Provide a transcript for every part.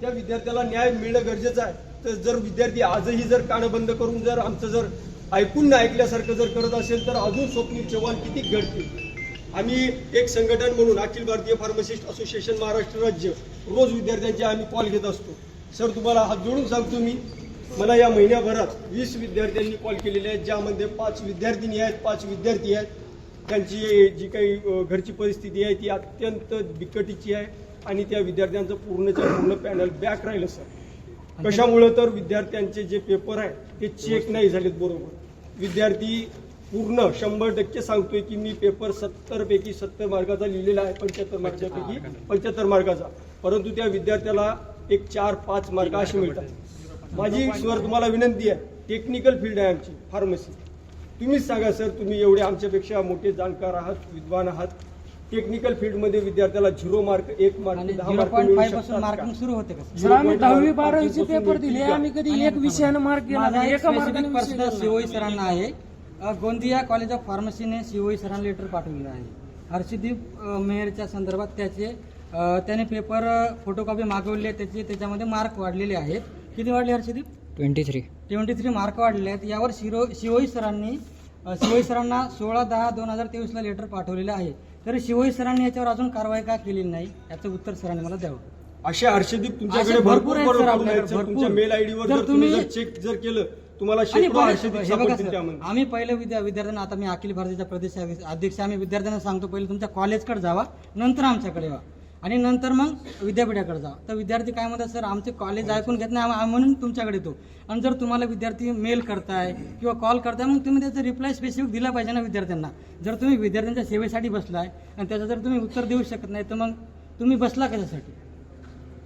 त्या विद्यार्थ्याला न्याय मिळणं गरजेचं आहे. तर जर विद्यार्थी आजही जर कानं बंद करून जर आमचं जर ऐकून न ऐकल्यासारखं जर करत असेल तर अजून स्वप्नील चव्हाण किती घडतील? आम्ही एक संघटन म्हणून अखिल भारतीय फार्मासिस्ट असोसिएशन महाराष्ट्र राज्य रोज विद्यार्थ्यांचे आम्ही कॉल घेत असतो. सर तुम्हाला हात जोडून सांगतो मी. मला या महिन्याभरात वीस विद्यार्थ्यांनी कॉल केलेले आहेत ज्यामध्ये पाच विद्यार्थिनी आहेत पाच विद्यार्थी आहेत. त्यांची जी काही घरची परिस्थिती आहे ती अत्यंत बिकटीची आहे. आणि त्या विद्यार्थ्यांचं पूर्णच्या पूर्ण पॅनल बॅक राहिलं सर. कशामुळं तर विद्यार्थ्यांचे जे पेपर आहे ते चेक नाही झालेत बरोबर. विद्यार्थी पूर्ण शंभर टक्के सांगतोय की मी पेपर सत्तर पैकी सत्तर मार्काचा लिहिलेला आहे पंच्याहत्तर मार्कापैकी पंच्याहत्तर मार्काचा. परंतु त्या विद्यार्थ्याला एक चार पाच मार्क असे मिळतात. माझी सर तुम्हाला विनंती आहे टेक्निकल फील्ड आहे आमची फार्मसी. तुम्हीच सांगा सर तुम्ही एवढे आमच्यापेक्षा मोठे जाणकार आहात विद्वान आहात. टेक्निकल फील्डमध्ये विद्यार्थ्याला झिरो मार्क एक मार्क झिरो मार्क पॉईंट फाईव्हपासून मार्किंग? सुरू होते का? सर आम्ही 0.5 दहावी बारावीचे पेपर दिले? आम्ही कधी एक विषयानं मार्क केला एक मार्काने प्रश्न सीओई. सरांना आहे. गोंदिया कॉलेज ऑफ फार्मसीने सीओई सरांना लेटर पाठवलेलं आहे. हर्षदीप मेहरच्या संदर्भात त्याचे त्याने पेपर फोटोकॉपी मागवली आहे त्याचे त्याच्यामध्ये मार्क वाढलेले आहेत. किती वाढले Harshdeep? Twenty three twenty three mark वाढले आहेत. यावर शिरो शिवोई सरांनी शिवोई सरांना सोळा दहा दोन हजार तेवीसला लेटर पाठवलेलं आहे. तरी शिवोई सरांनी याच्यावर अजून कारवाई का केलेली नाही याचं उत्तर सरांनी मला द्यावं. असे हर्षदीप तुमच्याकडे असे भरपूर भरपूर आहेत सर बरोबर आहेत आपल्याकडे, सर तुमच्या भरपूर. मेल आयडी वर जर जर तुम्ही चेक जर केलं तुम्हाला आणि शेकडो बघा- हर्षदीप हे बघा सापडतील सर, त्यामध्ये. आम्ही पहिले विद्या विद्यार्थ्यांना आता मी अखिल भारतीय प्रदेश अध्यक्ष आम्ही विद्यार्थ्यांना सांगतो पहिले तुमच्या कॉलेजकडे जावा नंतर आमच्याकडे वा आणि नंतर मग विद्यापीठाकडे जा. तर विद्यार्थी काय म्हणतात सर आमचे कॉलेज ऐकून घेत नाही म्हणून तुमच्याकडे येतो. आणि जर तुम्हाला विद्यार्थी मेल करताय किंवा कॉल करताय मग तुम्ही त्याचा रिप्लाय स्पेसिफिक दिला पाहिजे ना विद्यार्थ्यांना. जर तुम्ही विद्यार्थ्यांच्या सेवेसाठी बसलाय आणि त्याचं जर तुम्ही उत्तर देऊ शकत नाही तर मग तुम्ही बसला कशासाठी?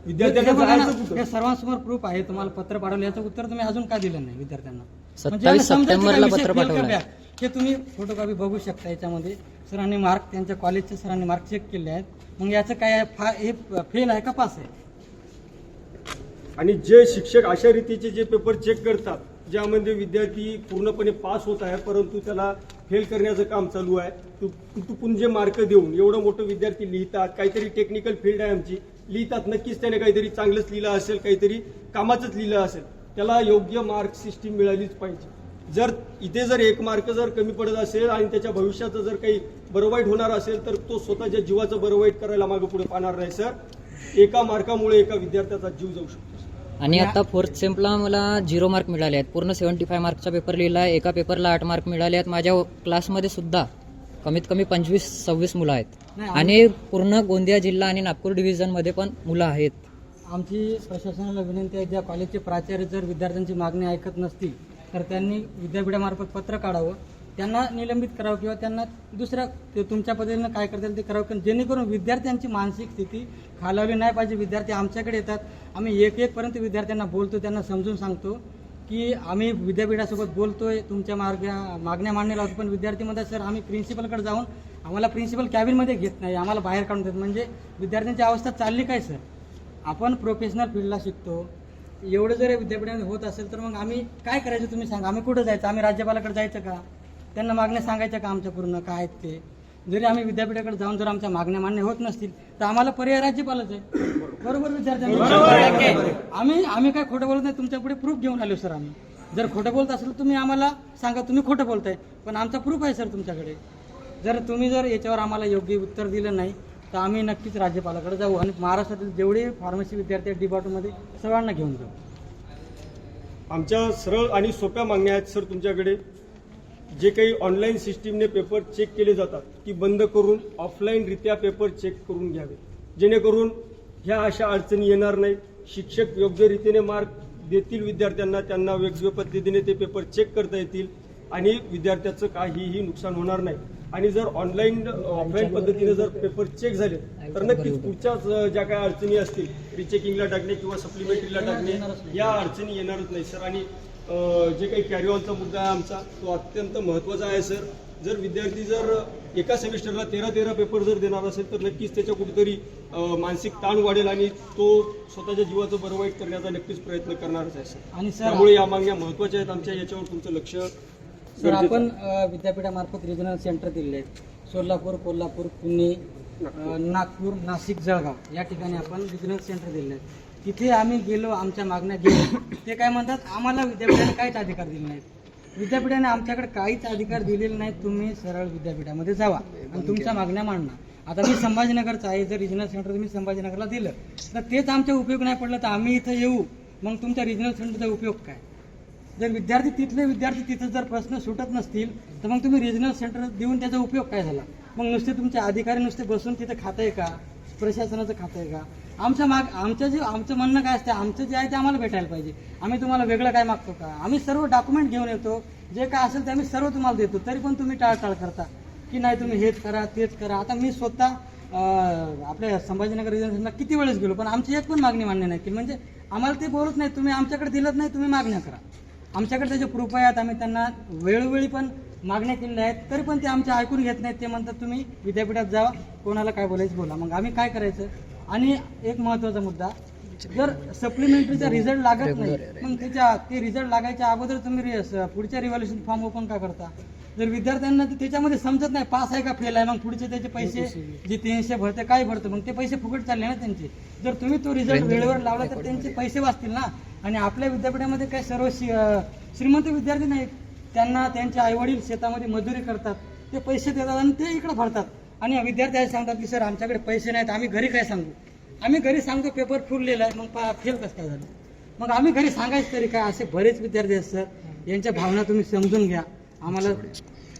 विद्यार्थ्यांना सर्वांसमोर प्रूफ आहे तुम्हाला पत्र पाठवलं. याचं उत्तर तुम्ही अजून का दिलं नाही विद्यार्थ्यांना? म्हणजे? हे तुम्ही फोटोकॉपी बघू शकता याच्यामध्ये. सरांनी मार्क त्यांच्या कॉलेजच्या सरांनी मार्क चेक केले आहेत. मग याचं काय आहे? फा- हे फेल आहे का? पास आहे. आणि जे शिक्षक अशा रीतीचे जे पेपर चेक करतात ज्यामध्ये विद्यार्थी पूर्णपणे पास होत आहे परंतु त्याला फेल करण्याचं काम चालू आहे तू तुटपुंजे जे मार्क देऊन एवढं मोठं विद्यार्थी लिहितात काहीतरी टेक्निकल फील्ड आहे आमची लिहितात नक्कीच त्याने काहीतरी चांगलंच लिहिलं असेल काहीतरी कामाचंच लिहिलं असेल त्याला योग्य मार्क सिस्टीम मिळालीच पाहिजे. जर इथे जर एक मार्क जर कमी पडत असेल आणि त्याच्या भविष्याचं जर काही बरं वाईट होणार असेल तर तो स्वतःच्या जीवाचं बरं वाईट करायला मागे पुढे पाहणार नाही सर. एका मार्कामुळे एका विद्यार्थ्याचा जीव जाऊ शकतो आणि आता फोर्थ सेम्पला मला झिरो मार्क मिळाले आहेत. पूर्ण सेव्हन्टी फाय मार्कचा पेपर लिहिला आहे एका पेपरला आठ मार्क मिळाले आहेत. माझ्या क्लासमध्ये सुद्धा कमीत कमी पंचवीस सव्वीस मुलं आहेत. आणि पूर्ण गोंदिया जिल्हा आणि नागपूर डिव्हिजनमध्ये पण मुलं आहेत. आमची प्रशासनाला विनंती आहे ज्या कॉलेजचे प्राचार्य जर विद्यार्थ्यांची मागणी ऐकत नसतील तर त्यांनी विद्यापीठामार्फत पत्र काढावं त्यांना निलंबित करावं किंवा त्यांना दुसऱ्या ते तुमच्या पद्धतीनं काय करता येईल ते करावं कारण जेणेकरून विद्यार्थ्यांची मानसिक स्थिती खालावली नाही पाहिजे. विद्यार्थी आमच्याकडे येतात. आम्ही एक एकपर्यंत विद्यार्थ्यांना बोलतो त्यांना समजून सांगतो की आम्ही विद्यापीठासोबत बोलतोय तुमच्या मार्ग मागण्या मांडण्याला होतो पण विद्यार्थी म्हणतात सर आम्ही प्रिन्सिपलकडे जाऊन आम्हाला प्रिन्सिपल कॅबिनमध्ये घेत नाही आम्हाला बाहेर काढून देत म्हणजे विद्यार्थ्यांची अवस्था चालली काय सर? आपण प्रोफेशनल फील्डला शिकतो एवढं जर विद्यापीठामध्ये होत असेल तर मग आम्ही काय करायचं तुम्ही सांगा? आम्ही कुठं जायचं? आम्ही राज्यपालाकडे जायचं का? त्यांना मागण्या सांगायच्या का आमच्या पूर्ण? काय आहेत ते? जरी आम्ही विद्यापीठाकडे जाऊन जर आमच्या मागण्या मान्य होत नसतील तर आम्हाला पर्याय राज्यपालच आहे. बरोबर विद्यार्थ्यांना आम्ही आम्ही काय खोटं बोलत नाही तुमच्यापुढे प्रूफ घेऊन आलो सर आम्ही. जर खोटं बोलत असेल तर तुम्ही आम्हाला सांगा तुम्ही खोटं बोलताय. पण आमचा प्रूफ आहे सर तुमच्याकडे. जर तुम्ही जर याच्यावर आम्हाला योग्य उत्तर दिलं नाही तर आम्ही नक्कीच राज्यपालाकडे जाऊ आणि महाराष्ट्रातील जेवढे फार्मसी विद्यार्थी आहेत डिपार्टमध्ये सर्वांना घेऊन जाऊ. आमच्या सरळ आणि सोप्या मागण्या आहेत सर तुमच्याकडे. जे काही ऑनलाईन सिस्टीमने पेपर चेक केले जातात ती बंद करून ऑफलाईनरित्या पेपर चेक करून घ्यावे. जेणेकरून ह्या अशा अडचणी येणार नाही. शिक्षक योग्य रीतीने मार्क देतील विद्यार्थ्यांना त्यांना वेगवेगळ्या पद्धतीने ते पेपर चेक करता येतील आणि विद्यार्थ्याचं काहीही नुकसान होणार नाही. आणि जर ऑनलाईन ऑफलाईन पद्धतीने जर पेपर चेक झाले तर नक्कीच पुढच्याच अ, ज्या काही अडचणी असतील रिचेकिंगला टाकणे किंवा सप्लिमेंटरीला टाकणे या अडचणी येणारच नाही सर. आणि जे काही कॅरीऑनचा मुद्दा आहे आमचा तो अत्यंत महत्त्वाचा आहे सर. जर विद्यार्थी जर एका सेमिस्टरला तेरा तेरा पेपर जर देणार असेल तर नक्कीच त्याच्या कुठेतरी मानसिक ताण वाढेल आणि तो स्वतःच्या जीवाचं बरं वाईट करण्याचा नक्कीच प्रयत्न करणारच आहे सर. आणि त्यामुळे या मागण्या महत्त्वाच्या आहेत आमच्या याच्यावर तुमचं लक्ष सर आपण विद्यापीठामार्फत रिजनल सेंटर दिले आहेत. सोलापूर कोल्हापूर पुणे नागपूर. नाशिक जळगाव या ठिकाणी आपण रिजनल सेंटर दिले आहेत. तिथे आम्ही गेलो आमच्या मागण्या गेलो ते काय म्हणतात आम्हाला विद्यापीठाने काहीच अधिकार दिले नाहीत. विद्यापीठाने आमच्याकडे काहीच अधिकार दिलेले नाहीत. तुम्ही सरळ विद्यापीठामध्ये जावा आणि तुमच्या मागण्या मांडणं आता मी संभाजीनगरचा आहे जर रिजनल सेंटर तुम्ही संभाजीनगरला दिलं तर तेच आमच्या उपयोग नाही पडलं तर आम्ही इथं येऊ. मग तुमच्या रिजनल सेंटरचा उपयोग काय? जर विद्यार्थी तिथले विद्यार्थी तिथं जर प्रश्न सुटत नसतील तर मग तुम्ही रिजनल सेंटर देऊन त्याचा उपयोग काय झाला? मग नुसते तुमचे अधिकारी नुसते बसून तिथं खातं का? प्रशासनाचं खातं आहे का? आमच्या माग आमचं जे आमचं म्हणणं काय असतं आमचं जे आहे ते आम्हाला भेटायला पाहिजे. आम्ही तुम्हाला वेगळं काय मागतो का? आम्ही सर्व डॉक्युमेंट घेऊन येतो. जे काय असेल ते आम्ही सर्व तुम्हाला देतो. तरी पण तुम्ही टाळटाळ करता. की नाही तुम्ही हेच करा तेच करा. आता मी स्वतः आपल्या संभाजीनगर रिजनला किती वेळेस गेलो पण आमची एक पण मागणी मान्य नाही की म्हणजे आम्हाला ते बोलत नाही तुम्ही आमच्याकडे दिलत नाही तुम्ही मागण्या करा. आमच्याकडे त्याचे प्रूफ आहेत आम्ही त्यांना वेळोवेळी पण मागण्या केलेल्या आहेत तरी पण ते आमच्या ऐकून घेत नाहीत. ते म्हणतात तुम्ही विद्यापीठात जावा कोणाला काय बोलायचं बोला. मग आम्ही काय करायचं? आणि एक महत्त्वाचा मुद्दा जर सप्लिमेंटरीचा रिझल्ट लागत नाही मग त्याच्या ते रिझल्ट लागायच्या अगोदर तुम्ही पुढच्या रिव्हॉल्युशन फॉर्म ओपन का करता? जर विद्यार्थ्यांना त्याच्यामध्ये समजत नाही पास आहे का फेल आहे मग पुढचे त्याचे पैसे जे तीनशे भरते काय भरतं. मग ते पैसे फुकट चालले ना त्यांचे. जर तुम्ही तो रिझल्ट वेळेवर लावला तर त्यांचे पैसे वाचतील ना. आणि आपल्या विद्यापीठामध्ये काय सर्व श्री- श्रीमंत विद्यार्थी नाहीत. त्यांना त्यांचे आईवडील शेतामध्ये मजुरी करतात ते पैसे देतात आणि ते इकडे भरतात. आणि विद्यार्थी असे सांगतात की सर आमच्याकडे पैसे नाहीत आम्ही घरी काय सांगू? आम्ही घरी सांगतो पेपर फुललेला आहे मग पा फेल कसं काय झालं? मग आम्ही घरी सांगायचं तरी काय असे बरेच विद्यार्थी आहेत सर. यांच्या भावना तुम्ही समजून घ्या. आम्हाला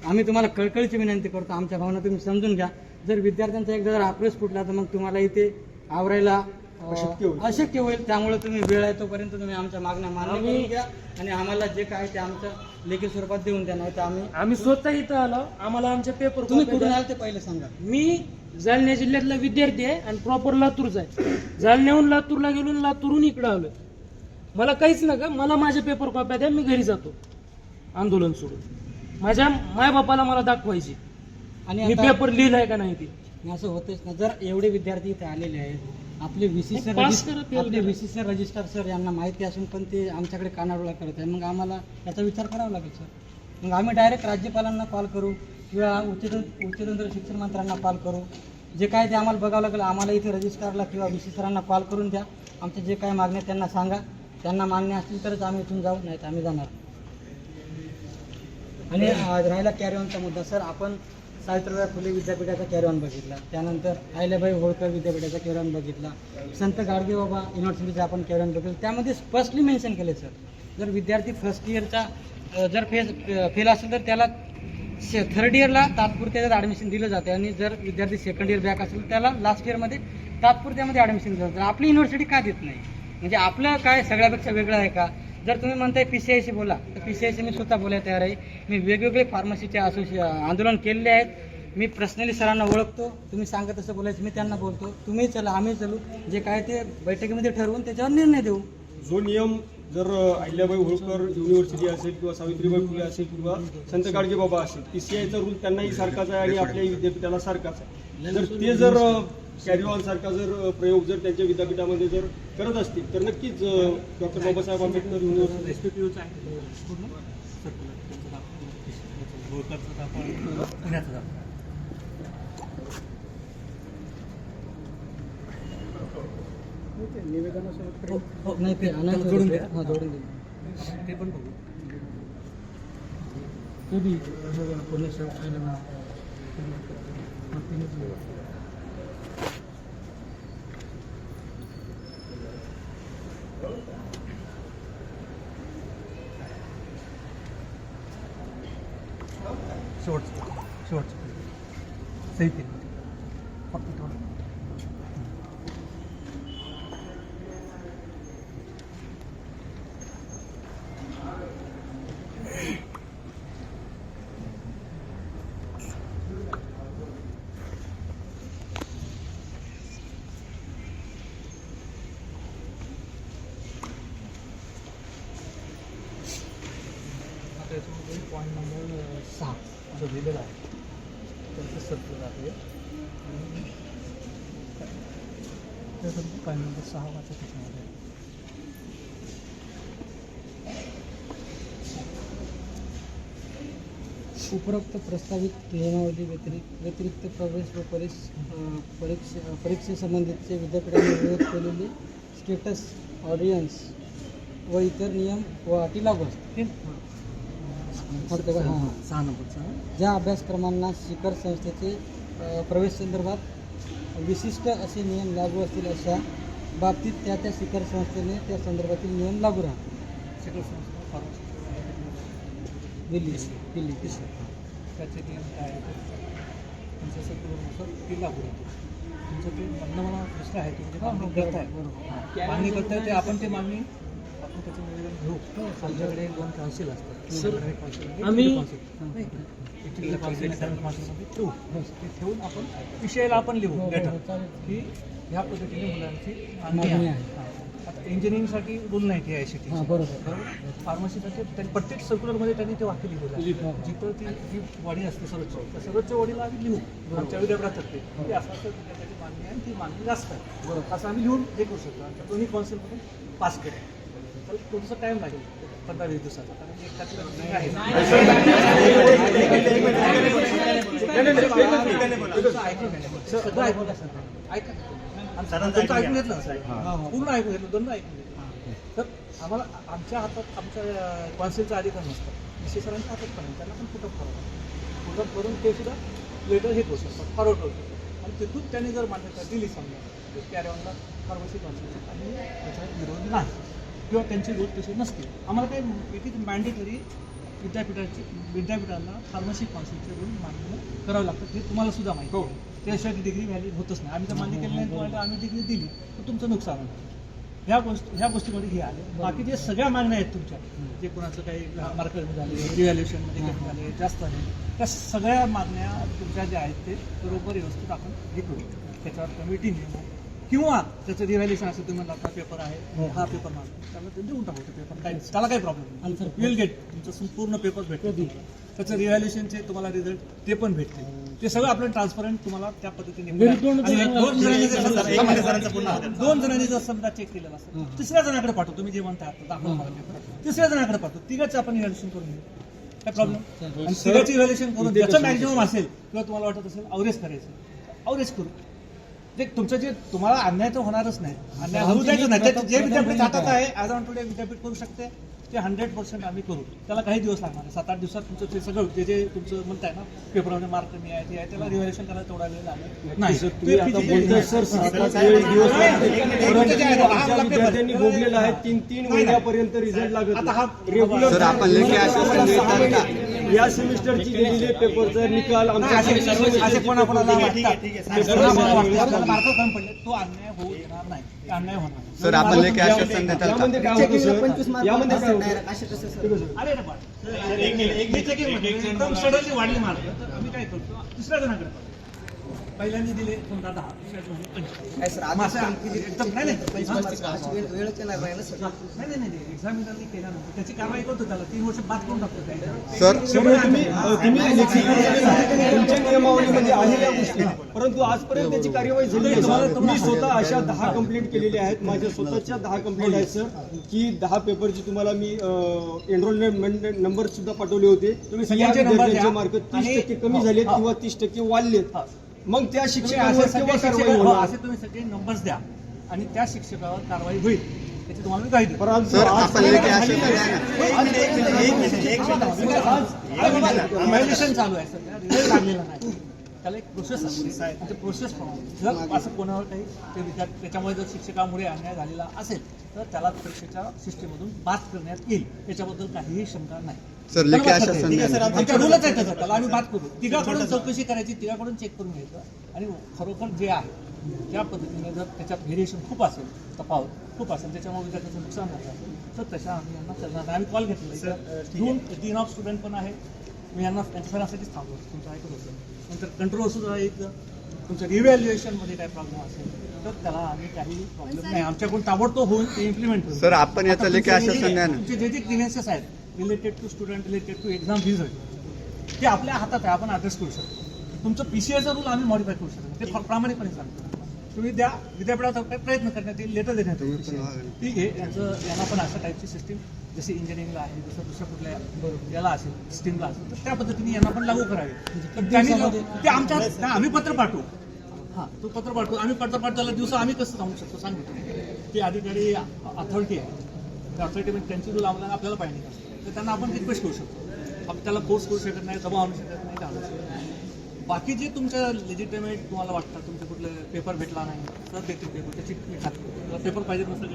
आम्ही तुम्हाला कळकळीची विनंती करतो आमच्या भावना तुम्ही समजून घ्या. जर विद्यार्थ्यांचा एकदा जर आक्रोश फुटला तर मग तुम्हाला इथे आवरायला अशक्य होईल. अशक्य होईल त्यामुळे तुम्ही वेळ आहे तोपर्यंत तुम्ही आमच्या मागण्या मान्य करून घ्या आणि आम्हाला जे काय ते आमच्या लेखी स्वरूपात देऊन द्या नाही तर आम्ही आम्ही स्वतः इथं आलो आम्हाला आमचे पेपर तुम्ही कुठून आले ते पहिले सांगा. मी जालन्या जिल्ह्यातला विद्यार्थी आहे आणि प्रॉपर लातूरचा आहे. जालन्याहून लातूरला गेलो आणि लातूरहून इकडं आलोय. मला काहीच नका मला माझे पेपर कॉप्या द्या मी घरी जातो. आंदोलन सोडून. माझ्या मायबापाला मला दाखवायची. आणि मी आता- पेपर लिहिलाय का नाही ते? आणि असं होतेच ना जर एवढे विद्यार्थी इथे आलेले आहेत आपले व्हीसी सर पास करा, fail आपले करा. व्हीसी सर रजिस्टर सर यांना माहिती असून पण ते आमच्याकडे कानाडोळा करत आहे. मग आम्हाला याचा विचार करावा लागेल सर. मग आम्ही डायरेक्ट राज्यपालांना कॉल करू किंवा उच्च उच्चतंत्र शिक्षण मंत्र्यांना कॉल करू. जे काय ते आम्हाला बघावं लागेल आम्हाला इथे रजिस्ट्रारला किंवा व्ही सी सरांना कॉल करून द्या. आमचे जे काय मागण्या आहेत त्यांना सांगा. त्यांना मान्य असतील तरच आम्ही इथून जाऊ नाही तर आम्ही जाणार. आणि राहिला कॅरीऑनचा मुद्दा. सर आपण सावित्रीबाई फुले विद्यापीठाचा कॅरॉन बघितला. त्यानंतर अहिल्याबाई होळकर विद्यापीठाचा कॅरॉन बघितला. संत गाडगे बाबा युनिव्हर्सिटीचा आपण कॅरॉन बघितलं. त्यामध्ये स्पष्टली मेन्शन केले सर जर विद्यार्थी फर्स्ट इयरचा जर फेल फेल असेल तर त्याला थर्ड इयरला तात्पुरत्या ॲडमिशन दिलं जाते. आणि जर विद्यार्थी सेकंड इयर बॅक असेल त्याला लास्ट इयरमध्ये तात्पुरत्यामध्ये ॲडमिशन दिलं जातं. आपली युनिव्हर्सिटी का देत नाही? म्हणजे आपलं काय सगळ्यापेक्षा वेगळं आहे का? जर तुम्ही म्हणताय पी सी आयशी बोला तर पी सी आयशी मी स्वतः बोलायला तयार आहे. मी वेगवेगळे फार्मसीचे असोसिए आंदोलन केलेले आहेत. मी पर्सनली सरांना ओळखतो. तुम्ही सांगत असं बोलायचं मी त्यांना बोलतो. तुम्ही चला आम्ही चलू. जे काय ते बैठकीमध्ये ठरवून त्याच्यावर निर्णय देऊ. जो नियम जर अहिल्याबाई होळकर युनिव्हर्सिटी असेल किंवा सावित्रीबाई फुले असेल किंवा संत गाडगे बाबा असेल पीसीआयचा रूल त्यांनाही सारखाच आहे आणि आपल्या विद्यापीठाला सारखाच आहे. जर ते जर कॅरी ऑन सारखा जर प्रयोग जर त्यांच्या विद्यापीठामध्ये जर करत असतील तर नक्कीच डॉक्टर बाबासाहेब आंबेडकर युनिव्हर्सिटी हो, नाही ते जोडून द्या. हां जोडून द्या. ते पण बघू. ते बी पूर्ण शेवट केलं ना हां, तीनच बघू. शेवटचं शेवटचं सही ते फक्त थोडं त्याच्यामध्ये पॉईंट नंबर सहा जो दिलेला आहे त्याचं सत्र आहे. आणि त्याच्यामध्ये पॉईंट नंबर सहा वाचा त्याच्यामध्ये उपरोक्त प्रस्तावित नियमावली व्यतिरिक्त व्यतिरिक्त प्रवेश व परीक्ष परीक्षे परीक्षेसंबंधीचे विद्यापीठाने विरोध केलेली स्टेटस ऑडियन्स व इतर नियम व अटी लागू असतात फक्त का- हां सहा नंबरचा ज्या अभ्यासक्रमांना शिखर संस्थेचे प्रवेश संदर्भात विशिष्ट असे नियम लागू असतील अशा बाबतीत त्या त्या शिखर संस्थेने त्या संदर्भातील नियम लागू राहतात दिल्ली. दिल्ली त्याचे नियम काय तुमच्या ते लागू राहते तुमचं ते म्हणणं मला दुसरं आहे तुम्ही जे मागणी करताय. हां. मागणी करताय ते आपण ते मागणी आपण त्याचं निवेदन घेऊ. आमच्याकडे दोन काउन्सिल असतात. सर, आम्ही- ते ठेवून आपण विषयाला आपण लिहू लेटर. की ह्या पद्धतीने मुलांची मागणी आहे. आता इंजिनिअरिंगसाठी रूल नाही टी आय सी बरोबर. फार्मसीसाठी त्यांनी प्रत्येक सर्क्युलरमध्ये त्यांनी ते वाक्य लिहिलेलं आहे. हो. जिथं ती जी वाडी असते सर्वोच्च त्या सर्वोच्च वाडीला आम्ही लिहू. आमच्या विद्यापीठात ते. की असं असं विद्यापीठाची मागणी आहे आणि ती मागणी जास्त आहे. बरोबर. असं आम्ही लिहून हे करू शकतो. आमच्या दोन्ही कौन्सिलमधून पास केलं तर थोडंसं टाईम लागेल. पंधरा वीस दिवसाचा कारण ऐकून सर. ऐका ऐकून घेतलं पूर्ण ऐकून घेतलं दोन ऐकून घेतलं तर आम्हाला आमच्या हातात आमच्या कॉन्सिलचा अधिकार नसतं विशेषरांच्या हातात पण आहे. त्यांना पण फुटअप करावं कुठं करून ते सुद्धा लेटर हे करू शकतात फॉरवर्ड करू शकतात आणि तिथून त्यांनी जर मान्यता दिली समजा कॅरेवनला फार्मसी कॉन्सिल आणि त्याच्यात विरोध नाही किंवा त्यांचे विरोध तसे नसतील. आम्हाला काही इज मॅन्डेटरी विद्यापीठाची विद्यापीठाला फार्मसी कॉन्सिलचे रूल मान्य करावे लागतात. हे तुम्हाला सुद्धा माहिती आहे. त्याशिवाय डिग्री व्हॅल्यू होतच नाही. आम्ही तर मान्य केलं नाही तुम्हाला आम्ही डिग्री दिली तर तुमचं नुकसान होतं ह्या गोष्टी ह्या गोष्टीमध्ये हे आले. बाकी जे सगळ्या मागण्या आहेत तुमच्या जे कोणाचं काही मार्क झाले रिव्हॅल्युएशनमध्ये कमी झाले जास्त झाले त्या सगळ्या मागण्या तुमच्या ज्या आहेत ते बरोबर व्यवस्थित आपण हे करू. त्याच्यावर कमिटी नेमू किंवा त्याचं रिव्हॅल्युएशन असेल तुम्ही म्हणला पेपर आहे. हा. पेपर मागतो त्याला ते देऊन टाकू ते पेपर काही त्याला काही प्रॉब्लेम विल गेट तुमचं संपूर्ण पेपर भेटेल त्याचं रिव्हॅल्युएशनचे तुम्हाला रिझल्ट ते पण भेटतील. ते सगळं आपलं ट्रान्सपरंट तुम्हाला त्या पद्धतीने दोन जणांनी जर समजा- एक मिनिट. दोन जणांनी जर समजा चेक केलेला असेल तिसऱ्या जणाकडे पाठवतो. तुम्ही जे म्हणता दाखवा मला पेपर तिसऱ्या जणाकडे पाठवतो. तिघाचं आपण इव्हॅल्युएशन करून घेऊ. काय प्रॉब्लेम आणि तिघाची इव्हॅल्युएशन करून ज्याचं मॅक्झिमम असेल किंवा तुम्हाला वाटत असेल अवरेज करायचं अवरेज करू. ते तुमचं जे तुम्हाला अन्याय तर होणारच नाही. अन्याय होऊ द्यायचं नाही. ते- जे विद्यापीठ हातात आहे. ऑन टुडे विद्यापीठ करू शकते. ते हंड्रेड पर्सेंट आम्ही करू. त्याला काही दिवस लागणार सात आठ दिवसात तुमचं ते सगळं जे जे तुमचं म्हणताय ना पेपरमध्ये मार्क कमी आहे ते आहे त्याला रिव्हॅल्युएशन करायला तेवढा वेळ लागेल. नाही. सर, तुम्ही आता बोलताय सर सात आठ वेळ दिवस लागतील. परंतु आमच्या विद्यार्थ्यांनी भोगलेला आहे तीन तीन महिन्यापर्यंत रिझल्ट लागत आता हा- रेग्युलर आपण लेखी आश्वासन? या सेमिस्टरची दिलेले पेपरचा निकाल आमच्या असे कोणाकोणाला तो अन्याय होऊ देणार नाही. अन्याय होणार. सर आपण लेखी आश्वासन यामध्ये काय होतं सर? यामध्ये काय होतं? ठीक आहे, सर. अरे. मी checking मध्ये एकदम सडनली वाढली मार्क. आम्ही काय करतो? दुसऱ्या जणाकडे. पहिल्यांदा दिले समजा दहा दुसऱ्या जणांनी पंचवीस. मग असं किती- एकदम नाही नाही नाही नाही नाही एक्झामिनरनी केल्यानंतर त्याची कारवाई करतो त्याला तीन वर्ष बाद करून टाकतो त्याला. सर सर तुम्ही अ, तुम्ही लेखी तुमच्या नियमावलीमध्ये गोष्टी परंतु आजपर्यंत त्याची कार्यवाही झाली नाही. मी स्वतः अशा दहा कंप्लेंट केलेल्या आहेत माझ्या स्वतःच्या दहा कंप्लेंट आहेत सर की दहा पेपरची तुम्हाला मी एनरोलमेंट नंबर सुद्धा पाठवले होते तुम्ही सगळ्यांचे. मार्क तीस टक्के कमी हो, झालेत. किंवा तीस टक्के वाढलेत हा. मग त्या शिक्षकांवर केव्हा कारवाई हो, होणार असे तुम्ही सगळे नंबर्स द्या आणि त्या शिक्षकावर कारवाई होईल त्याची तुम्हाला मी गाईड देतो परंतु चालू आहे सध्या लागलेला नाही त्याला एक प्रोसेस असते. ते प्रोसेस जर असं कोणावर काही ते विद्यार्थी त्याच्यामुळे जर शिक्षकामुळे अन्याय झालेला असेल तर त्याला परीक्षेच्या सिस्टीममधून बाद करण्यात येईल. त्याच्याबद्दल काहीही शंका नाही. सर लेखी त्याला आहे. आमच्या रूलच आहे त्याचा आम्ही बात करू. तिघाकडून चौकशी करायची तिघाकडून चेक करून घ्यायचं. आणि खरोखर जे आहे ज्या पद्धतीने जर त्याच्यात व्हेरिएशन खूप असेल तफावत खूप असेल त्याच्यामुळे विद्यार्थ्याचं नुकसान होत असेल तर तशा आम्ही यांना करणार आम्ही कॉल घेतलेला दोन तीन ऑफ स्टुडंट पण आहे. मी यांना सरासाठीच थांबलो तुमचं ऐकत होतं. नंतर कंट्रोल सुद्धा एक तुमचं रिव्हॅल्युएशनमध्ये काय प्रॉब्लेम असेल तर त्याला आम्ही काही प्रॉब्लेम नाही. आमच्याकडून ताबडतोब होऊन ते इम्प्लिमेंट सर, आपण याचं लेखी तुमचे आश्वासन जे-. तुमचे जे जे ग्रीव्हन्सेस आहेत related to student related to exam result ते आपल्या हातात आहे आपण अड्रेस करू शकतो. तुमचं पीसीआयचा रूल आम्ही मॉडिफाय करू शकतो. ते प्रामाणिकपणे सांगतो. तुम्ही द्या विद्यापीठात काही प्रयत्न करण्यात येईल लेटर देण्यात येईल. ठीक आहे यांचं यांना पण अशा टाईपची सिस्टीम जशी इंजिनिअरिंगला आहे जसं दुसऱ्या कुठल्या याला असेल सिस्टीमला असेल तर त्या पद्धतीने यांना पण लागू करावे. त्यांनी ते आमच्या आम्ही पत्र पाठवू. हां तो पत्र पाठवू. आम्ही पत्र पाठवायला दिवसा आम्ही कसं थांबू शकतो सांगतो जे अधिकारी अथॉरिटी आहे. त्या अथॉरिटी म्हणजे त्यांची रूल आम्हाला आपल्याला पाहिजे. तर त्यांना आपण रिक्वेस्ट करू शकतो. आपण त्याला फोर्स करू शकत नाही दबाव आणू शकत नाही आणू शकत बाकी जे तुमचं लेजिटिमेट तुम्हाला वाटतं तुमचे कुठले पेपर भेटला नाही तर देतील पेपर त्याची करतो. पेपर पाहिजे नसेल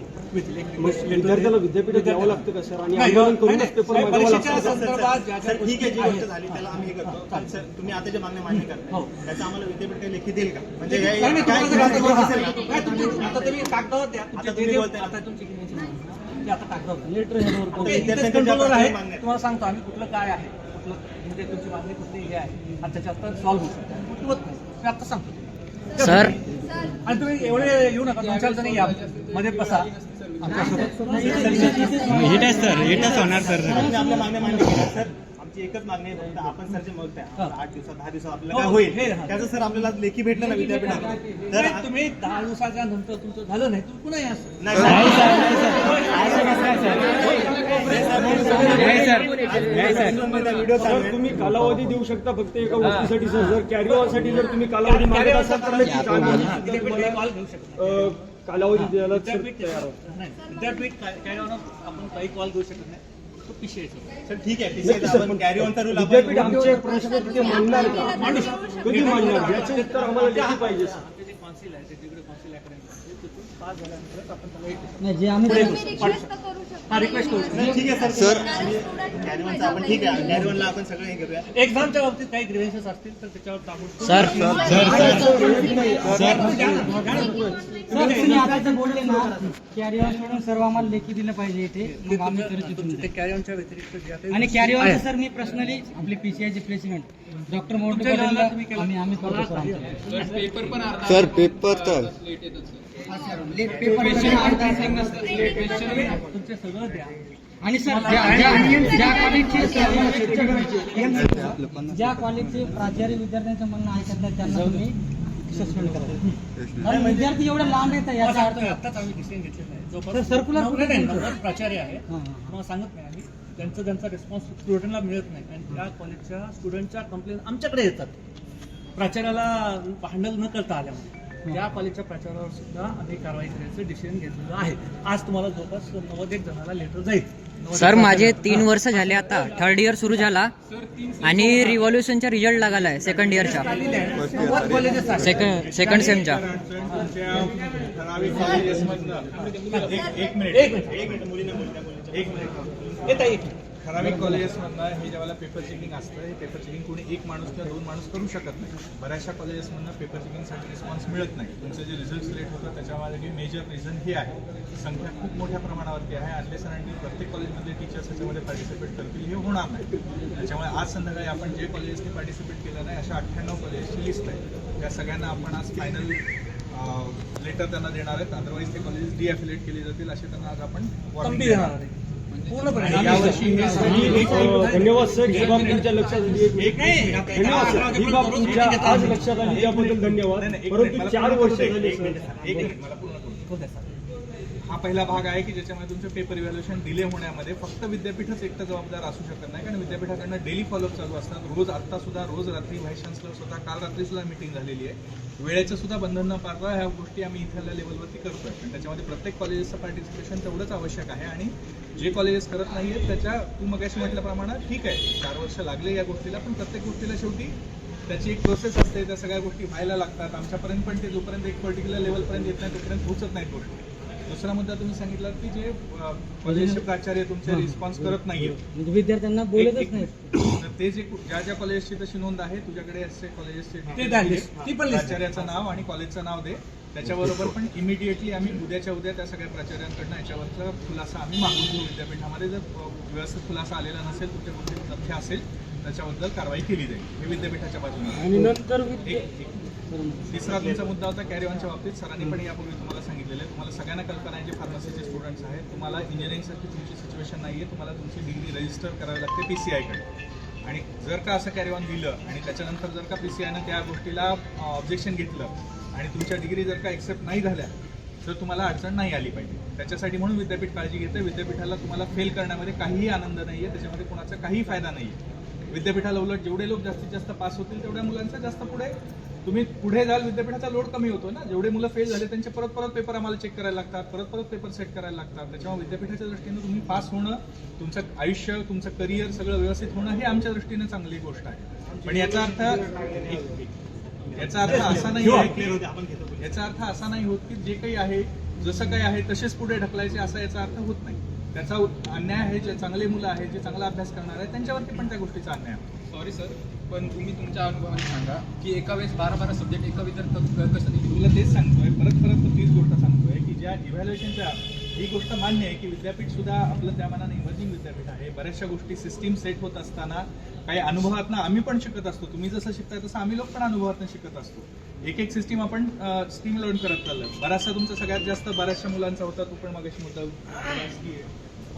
विद्यार्थ्याला. विद्यापीठात द्यावं लागतं का सर? आणि पेपर परीक्षेच्या संदर्भात ज्या ज्या सर ठीक आहे जी गोष्टी गोष्ट आहेत, झाली त्याला आम्ही हे करतो. सर तुम्ही आता जे मागण्या मान्य करताय. हो. त्याचं आम्हाला विद्यापीठ काही लेखी देईल का? म्हणजे आता तुम्ही- कागदावर द्या. आता तुमची मागणी? आता कागदावर लेटर आहे. तुम्हाला सांगतो आम्ही कुठलं काय आहे कुठलं म्हणजे तुमची मागणी कुठली हे आहे. आणि त्याच्यात सॉल्व्ह होऊ शकतो. कुठलं होत नाही मी आता सांगतो. सर. आणि तुम्ही एवढे येऊ नका. दोन चार जणी या. मध्ये बसा. आमच्यासोबत. आम्ही आपल्या मागण्या मान्य केल्या सर आमची एकच मागणी आहे फक्त आपण सर जे म्हणताय आठ दिवसात दहा दिवसात आपल्याला काय हो, होईल हे, हा. त्याचं सर आपल्याला लेखी भेटलं ना विद्यापीठात तर तुम्ही दहा दिवसाच्या नंतर तुमचं झालं नाही तुम्ही पुन्हा या. तुम्ही कालावधी देऊ शकता फक्त एका गोष्टीसाठी सर जर कॅरी ऑनसाठी जर तुम्ही कालावधी मागत असाल तर कालावधी द्यायला विद्यापीठ कॅरी ऑन आपण काही कॉल घेऊ शकत नाही सर. ठीक आहे विद्यापीठ आमचे प्रश्न तिथे मांडणार का? कधी मांडणार? याचं उत्तर आम्हाला पाहिजे नाही जे आम्ही हा रिक्वेस्ट करू शकतो. नाही, ठीक आहे सर. कॅरी ऑनचा आपण ठीक आहे. कॅरी ऑनला आपण सगळं हे करूया. एक्झामच्या बाबतीत काही ग्रीवेन्सेस असतील तर त्याच्यावर ताबडतोब सर सर तुम्ही आता जे बोलले ना कॅरी ऑन सोडून सर्व आम्हाला लेखी दिलं पाहिजे इथे. मग आम्ही जाऊ. व्यतिरिक्त जे आणि कॅरी. सर मी पर्सनली आपली पीसीआयची प्लेसमेंट डॉक्टर मोठे. आम्ही आम्ही करतो सर पेपर तर आणि सर ज्या कॉलेजचे प्राचार्य विद्यार्थ्यांचं म्हणणं ऐकत नाही त्यांना तुम्ही सस्पेंड करा कारण विद्यार्थी एवढे लांब येतात याचा अर्थ आत्ताच आम्ही डिसिजन घेतलेला आहे जोपर्यंत circular नाही, प्राचार्य आहे तुम्हाला सांगत नाही आम्ही त्यांचा त्यांचा रिस्पॉन्स स्टुडंटला मिळत नाही आणि त्या कॉलेजच्या स्टुडंटच्या कंप्लेन आमच्याकडे येतात प्राचार्याला हँडल न करता आल्यामुळे त्या कॉलेजच्या प्राचार्यावर सुद्धा आम्ही कारवाई करायचं डिसिजन घेतलेलं आहे. आज तुम्हाला जवळपास नव्वद एक जणाला लेटर जाईल सर माझे तीन वर्ष झाले आता. थर्ड इयर सुरू झाला. आणि रिव्हॉल्युशनचा रिझल्ट लागलाय सेकंड आहे. आहेत सेकंड सेकंड सेमच्या एक एक मिनिट एक मिनिट. एक मिनिट. ठराविक कॉलेजेसमधनं हे ज्यावेळेला पेपर चेकिंग असतं हे पेपर चेकिंग कोणी एक माणूस किंवा दोन माणूस करू शकत नाही. बऱ्याचशा कॉलेजेसमधनं पेपर चेकिंगसाठी रिस्पॉन्स मिळत नाही. तुमचं जे रिझल्ट लेट होतं त्याच्यामध्ये मेजर रिझन हे आहे. संख्या खूप मोठ्या प्रमाणावरती आहे. अनलेस आणि प्रत्येक कॉलेजमधले टीचर्स त्याच्यामध्ये पार्टिसिपेट करतील. हे होणार नाही. त्याच्यामुळे आज संध्याकाळी आपण जे कॉलेजेसनी पार्टिसिपेट केलं नाही अशा अठ्ठ्याण्णव कॉलेजची लिस्ट आहे. त्या सगळ्यांना आपण आज फायनल लेटर त्यांना देणार आहेत. अदरवाईज ते कॉलेजेस डिॲफिलेट केली जातील असे त्यांना आज आपण देणार धन्यवाद सर ही बाब तुमच्या लक्षात आली. धन्यवाद सर. ही बाब तुमच्या आज लक्षात आली धन्यवाद. परंतु चार वर्ष झाले सर. हा पहिला भाग आहे की ज्याच्यामध्ये तुमचं पेपर इव्हॅल्युएशन डिले होण्यामध्ये फक्त विद्यापीठच एकटं जबाबदार असू शकत नाही. कारण विद्यापीठाकडनं डेली फॉलोअप चालू असतात. रोज आत्ता सुद्धा रोज रात्री व्हाईस चान्सलर स्वतः काल रात्री सुद्धा मिटिंग झालेली आहे. वेळेचं सुद्धा बंधन न पाळता ह्या गोष्टी आम्ही इथल्या लेवलवरती करतोय. पण त्याच्यामध्ये प्रत्येक कॉलेजेसचं पार्टिसिपेशन तेवढंच आवश्यक आहे. आणि जे कॉलेजेस करत नाही आहेत त्याच्या तू मगाशी म्हटल्याप्रमाणे ठीक आहे. चार वर्ष लागले या गोष्टीला पण प्रत्येक गोष्टीला शेवटी त्याची एक प्रोसेस असते. त्या सगळ्या गोष्टी व्हायला लागतात. आमच्यापर्यंत पण ते जोपर्यंत एक पर्टिक्युलर लेवलपर्यंत येत नाही तोपर्यंत पोहोचत नाहीत गोष्टी. दुसरा मुद्दा तुम्ही सांगितला की जे कॉलेजचे प्राचार्य तुमचे रिस्पॉन्स करत नाहीयेत. म्हणजे विद्यार्थ्यांना बोलतच नाही ते जे ज्या ज्या कॉलेजची तशी नोंद आहे तुझ्याकडे असे कॉलेजेसचे. प्राचार्याचं नाव आणि कॉलेजचं नाव दे. त्याच्याबरोबर पण इमिडिएटली आम्ही उद्याच्या उद्या त्या सगळ्या प्राचार्यांकडनं याच्यावरचा खुलासा आम्ही मागून घेऊ. विद्यापीठामध्ये जर व्यवस्थित खुलासा आलेला नसेल तुमच्या कुठे तथ्य असेल त्याच्याबद्दल कारवाई केली जाईल. हे विद्यापीठाच्या बाजूने. तिसरा तुमचा मुद्दा होता कॅरी ऑनच्या बाबतीत. सरांनी पण यापूर्वी तुम्हाला सांगितलेलं घेतलेले तुम्हाला सगळ्यांना कल्पना आहे जे फार्मसीचे स्टुडंट्स आहेत. तुम्हाला इंजिनिअरिंगसारखी तुमची सिच्युएशन नाही आहे तुम्हाला तुमची डिग्री रजिस्टर करावी लागते पी सी आयकडे आणि जर का असं कॅरी ऑन दिलं आणि त्याच्यानंतर जर का पी सी आयनं त्या गोष्टीला ऑब्जेक्शन घेतलं आणि तुमच्या डिग्री जर का एक्सेप्ट नाही झाल्या तर तुम्हाला अडचण नाही आली पाहिजे. त्याच्यासाठी म्हणून विद्यापीठ काळजी घेते विद्यापीठाला तुम्हाला फेल करण्यामध्ये काहीही आनंद नाही आहे त्याच्यामध्ये कोणाचा काही फायदा नाही आहे विद्यापीठाला उलट जेवढे लोक जास्तीत जास्त पास होतील तेवढ्या मुलांचा जास्त पुढे तुम्ही पुढे जाल विद्यापीठाचा लोड कमी होतो ना. जेवढे मुलं फेल झाले त्यांचे परत परत पेपर आम्हाला चेक करायला लागतात परत परत पेपर सेट करायला लागतात. त्याच्यामुळे विद्यापीठाच्या दृष्टीनं तुम्ही पास होणं तुमचं आयुष्य तुमचं करिअर सगळं व्यवस्थित होणं हे आमच्या दृष्टीने चांगली गोष्ट आहे. पण याचा अर्थ याचा अर्थ असा नाही आहे क्लिअर होते की आपण घेतो याचा अर्थ असा नाही होत की जे काही आहे जसं काही आहे तसेच पुढे ढकलायचे असा याचा अर्थ होत नाही. त्याचा अन्याय आहे जे चांगले मुलं आहेत जे चांगला अभ्यास करणार आहेत त्यांच्यावरती पण त्या गोष्टीचा अन्याय आहे. सॉरी सर पण तुम्ही तुमच्या अनुभवाने सांगा की एका वेळेस बारा बारा सब्जेक्ट एका विद्यार्थ्यात कसं मी तुला तेच सांगतोय. परत परत तीच गोष्ट सांगतोय की ज्या इव्हॅल्युएशनच्या ही गोष्ट मान्य आहे की विद्यापीठ सुद्धा आपलं त्या मनाने इमर्जिंग विद्यापीठ आहे. बऱ्याचशा गोष्टी सिस्टीम सेट होत असताना काही अनुभवातनं आम्ही पण शिकत असतो. तुम्ही जसं शिकताय तसं आम्ही लोक पण अनुभवातनं शिकत असतो. एक एक सिस्टीम आपण स्टीम लर्न करत चाललोय. बराचसा तुमचा सगळ्यात जास्त बऱ्याचशा मुलांचा होता तू पण मगाशी मुद्दा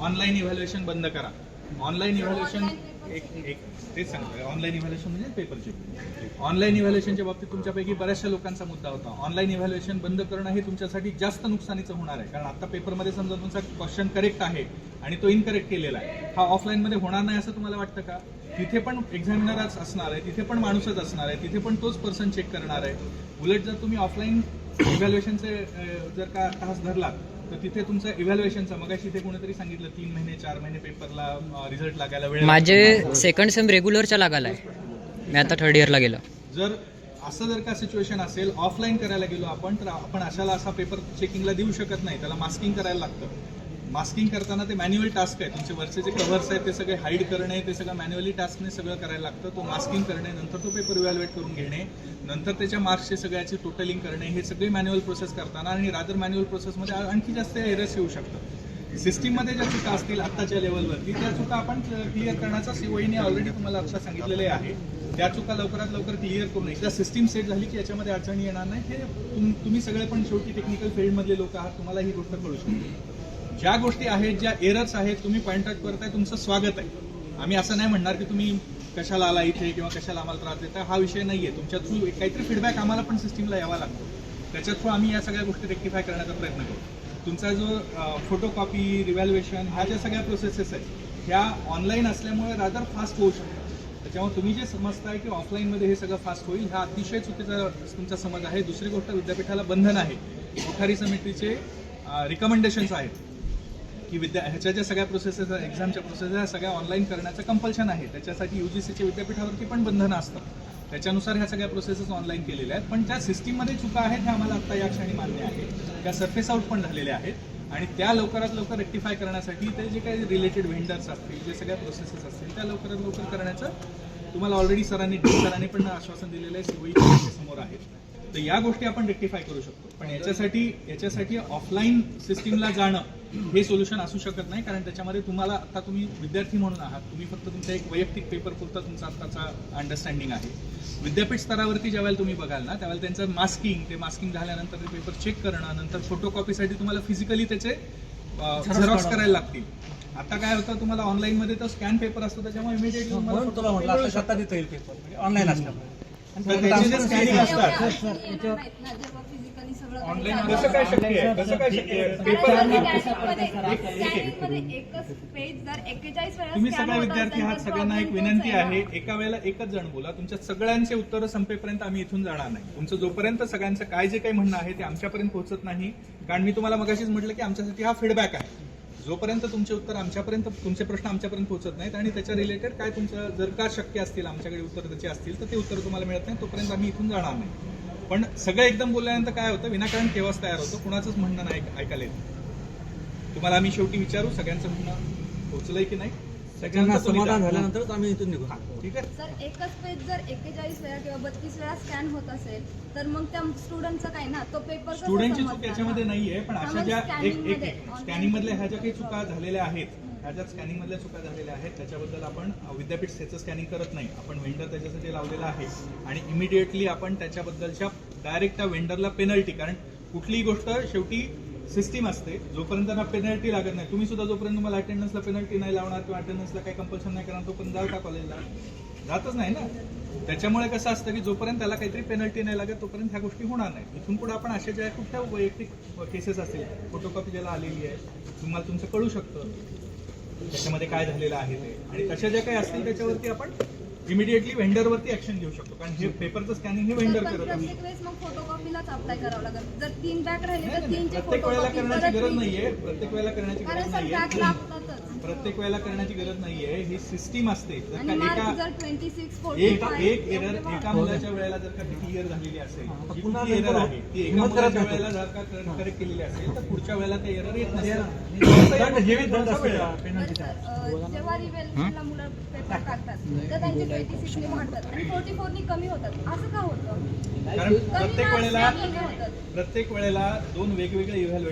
ऑनलाईन इव्हॅल्युएशन बंद करा. ऑनलाईन इव्हॅल्युएशन एक एक तेच सांगतोय. ऑनलाईन इव्हॅल्युएशन म्हणजे पेपर चेक ऑनलाईन इव्हॅल्युएशनच्या बाबतीत तुमच्यापैकी बऱ्याचशा लोकांचा मुद्दा होता. ऑनलाईन इव्हॅल्युएशन बंद करणं हे तुमच्यासाठी जास्त नुकसानीचं होणार आहे. कारण आता पेपरमध्ये समजा तुमचा क्वेश्चन करेक्ट आहे आणि तो इनकरेक्ट केलेला आहे. हा ऑफलाईनमध्ये होणार नाही असं तुम्हाला वाटतं का? तिथे पण एक्झामिनरच असणार आहे. तिथे पण माणूसच असणार आहे. तिथे पण तोच पर्सन चेक करणार आहे. उलट जर तुम्ही ऑफलाईन इव्हॅल्युएशनचे जर का तास धरलात तर तिथे तुमचं इव्हॅल्युएशनचं मगाशी इथे कोणीतरी सांगितलं तीन महिने चार महिने पेपरला रिझल्ट लागायला वेळ माझे सेकंड सेम रेग्युलरच्या लागायला आहे मी आता थर्ड इयरला गेलो. जर असं जर का सिच्युएशन असेल ऑफलाईन करायला गेलो आपण तर आपण अशाला असा पेपर चेकिंगला देऊ शकत नाही. त्याला मास्किंग करायला लागतं. मास्किंग करताना ते मॅन्युअल टास्क आहे. तुमचे वरचे जे कव्हर्स आहेत ते सगळे हाईड करणे ते सगळं मॅन्युअली टास्कने सगळं करायला लागतं. तो मास्किंग करणे नंतर तो पेपर इव्हॅल्युएट करून घेणे नंतर त्याच्या मार्क्सचे सगळ्याची टोटलिंग करणे हे सगळे मॅन्युअल प्रोसेस करताना आणि रादर मॅन्युअल प्रोसेसमध्ये आणखी जास्त एरर्स येऊ शकतात. सिस्टीममध्ये ज्या चुका असतील आत्ताच्या लेवलवरती त्या चुका आपण क्लिअर करण्याचा सीओईने ऑलरेडी तुम्हाला आता सांगितलेले आहे. त्या चुका लवकरात लवकर क्लिअर करून एकदा सिस्टीम सेट झाली की याच्यामध्ये अडचणी येणार नाही हे तुम्ही सगळे पण शेवटी टेक्निकल फील्डमधले लोक आहात तुम्हाला ही गोष्ट कळू शकते. ज्या गोष्टी आहेत ज्या एरर्स आहेत तुम्ही पॉईंट आउट करताय तुमचं स्वागत आहे. आम्ही असं नाही म्हणणार की तुम्ही कशाला आला इथे किंवा कशाला आम्हाला त्रास देता हा विषय नाही आहे तुमच्या थ्रू काहीतरी फीडबॅक आम्हाला पण सिस्टीमला यावा लागतो. त्याच्या थ्रू आम्ही या सगळ्या गोष्टी रेक्टिफाय करण्याचा प्रयत्न करू तुमचा जो फोटोकॉपी रिव्हॅल्युएशन ह्या ज्या सगळ्या प्रोसेसेस आहेत ह्या ऑनलाईन असल्यामुळे रादर फास्ट होऊ शकतात. त्याच्यामुळे तुम्ही जे समजताय की ऑफलाईनमध्ये हे सगळं फास्ट होईल हा अतिशय चुकीचा तुमचा समज आहे. दुसरी गोष्ट विद्यापीठाला बंधन आहे. कोठारी समितीचे रिकमेंडेशन्स आहेत. की विद्या ह्याच्या ज्या सगळ्या प्रोसेसेस एक्झामच्या प्रोसेस ह्या सगळ्या ऑनलाईन करण्याचं कंपल्शन आहे. त्याच्यासाठी यू जी सीच्या विद्यापीठावरती पण बंधनं असतात. त्याच्यानुसार ह्या सगळ्या प्रोसेसेस ऑनलाईन केलेल्या आहेत. पण ज्या सिस्टीममध्ये चुका आहेत ह्या आम्हाला आता या क्षणी मान्य आहे त्या सरफेस आउट पण झालेल्या आहेत. आणि त्या लवकरात लवकर रेक्टिफाय करण्यासाठी ते जे काही रिलेटेड व्हेंडर्स असतील जे सगळ्या प्रोसेसेस असतील त्या लवकरात लवकर करण्याचं तुम्हाला ऑलरेडी सरांनी डी सरांनी पण आश्वासन दिलेलं आहे. सीओई समोर आहेत तर या गोष्टी आपण रेक्टिफाय करू शकतो. पण याच्यासाठी याच्यासाठी ऑफलाईन सिस्टीमला जाणं हे सोल्युशन असू शकत नाही कारण त्याच्यामध्ये तुम्हाला आता तुम्ही विद्यार्थी म्हणून आहात. तुम्ही फक्त तुमचा एक वैयक्तिक पेपर पुरता तुमचा आत्ताचा अंडरस्टँडिंग आहे. विद्यापीठ स्तरावरती ज्यावेळेला तुम्ही बघाल ना त्यावेळेला त्यांचं मास्किंग ते मास्किंग झाल्यानंतर ते पेपर चेक करणं नंतर फोटोकॉपीसाठी तुम्हाला फिजिकली त्याचे झेरॉक्स करायला लागतील. आता काय होतं तुम्हाला ऑनलाईनमध्ये तो स्कॅन पेपर असतो त्याच्यामुळे इमिडिएटली तुला म्हटलं आता आता देता येईल पेपर म्हणजे ऑनलाईन असल्यामुळे. त्याचे जे स्कॅनिंग असतात. ऑनलाईन कसं काय शक्य आहे कसं काय शक्य आहे पेपर तुम्ही सगळे विद्यार्थी आहात सगळ्यांना एक विनंती आहे एका वेळेला एकच जण बोला. तुमच्या सगळ्यांचे उत्तरं संपेपर्यंत आम्ही इथून जाणार नाही. तुमचं जोपर्यंत सगळ्यांचं काय जे काही म्हणणं आहे ते आमच्यापर्यंत पोहोचत नाही कारण मी तुम्हाला मगाशीच म्हटलं की आमच्यासाठी हा फीडबॅक आहे. जोपर्यंत तुमचे उत्तर आमच्यापर्यंत तुमचे प्रश्न आमच्यापर्यंत पोहोचत नाहीत आणि त्याच्या रिलेटेड काय तुमचं जर का शक्य असतील आमच्याकडे उत्तर त्याचे असतील तर ते उत्तर तुम्हाला मिळत नाही तोपर्यंत आम्ही इथून जाणार नाही. पण सगळं एकदम बोलल्यानंतर काय होतं विनाकारण केव्हाच तयार होतं कुणाचंच म्हणणं नाही ऐकायला येत. तुम्हाला आम्ही शेवटी विचारू सगळ्यांचं म्हणणं पोहोचलंय की नाही? सगळ्यांना समाधान. झाल्यानंतरच आम्ही इथून निघू. ठीक आहे? सर एकच पेज जर एक्केचाळीस वेळा किंवा बत्तीस वेळा स्कॅन होत असेल तर मग त्या स्टुडंटचं काय ना तो पेपर स्टुडंटची चूक याच्यामध्ये नाहीये पण अशा ज्या एक स्कॅनिंग मधल्या ह्या ज्या काही चुका झालेल्या आहेत ह्या ज्या स्कॅनिंगमधल्या चुका झालेल्या आहेत. त्याच्याबद्दल आपण विद्यापीठ त्याचं स्कॅनिंग करत नाही. आपण वेंडर त्याच्यासाठी लावलेला आहे. आणि इमिडिएटली आपण त्याच्याबद्दलच्या डायरेक्ट त्या वेंडरला पेनल्टी कारण कुठलीही गोष्ट शेवटी सिस्टीम असते. जोपर्यंत त्यांना पेनल्टी लागत नाही तुम्ही सुद्धा जोपर्यंत तुम्हाला अटेंडन्सला पेनल्टी नाही लावणार किंवा अटेंडन्सला काही कंपल्शन नाही करणार तोपर्यंत जाल का कॉलेजला जातच नाही ना. त्याच्यामुळे कसं असतं की जोपर्यंत त्याला काहीतरी पेनल्टी नाही लागत तोपर्यंत ह्या गोष्टी होणार नाही. इथून पुढे आपण अशा ज्या कुठल्या वैयक्तिक केसेस असतील फोटोकॉपी ज्याला आलेली आहे तुम्हाला तुमचं कळू शकतं. त्याच्यामध्ये काय झालेलं आहे ते? आणि तशा ज्या काही असतील त्याच्यावरती आपण इमिडिएटली व्हेंडरवरती ऍक्शन घेऊ शकतो. कारण हे पेपरचं स्कॅनिंग हे पण करत असतो प्रत्येक वेळेस मग फोटोकॉपीलाच अप्लाय करावं लागेल. जर तीन बॅग राहिले तर नाही, तीनचे प्रत्येक वेळेला फोटोकॉपी करण्याची गरज. नाहीये. प्रत्येक वेळेला करण्याची कारण गरज सर नाहीये. प्रत्येक वेळेला करण्याची गरज नाहीये. ही सिस्टीम असते. जर का एका एक एक एरर एका मुलाच्या वेळेला जर का क्लिअर झालेली असेल. जी पुन्हा कुठली एरर आहे. ती एका मुलाच्या नाही. वेळेला जर का करेक्ट केलेली असेल तर पुढच्या वेळेला ते एरर येत जेव्हा मुलं पेपर तर त्यांचे ट्वेंटी वाढतात आणि फोर्टी कमी होतात. असं का होतं? कारण प्रत्येक वेळेला प्रत्येक वेळेला दोन वेगवेगळे इव्हॅल्युएट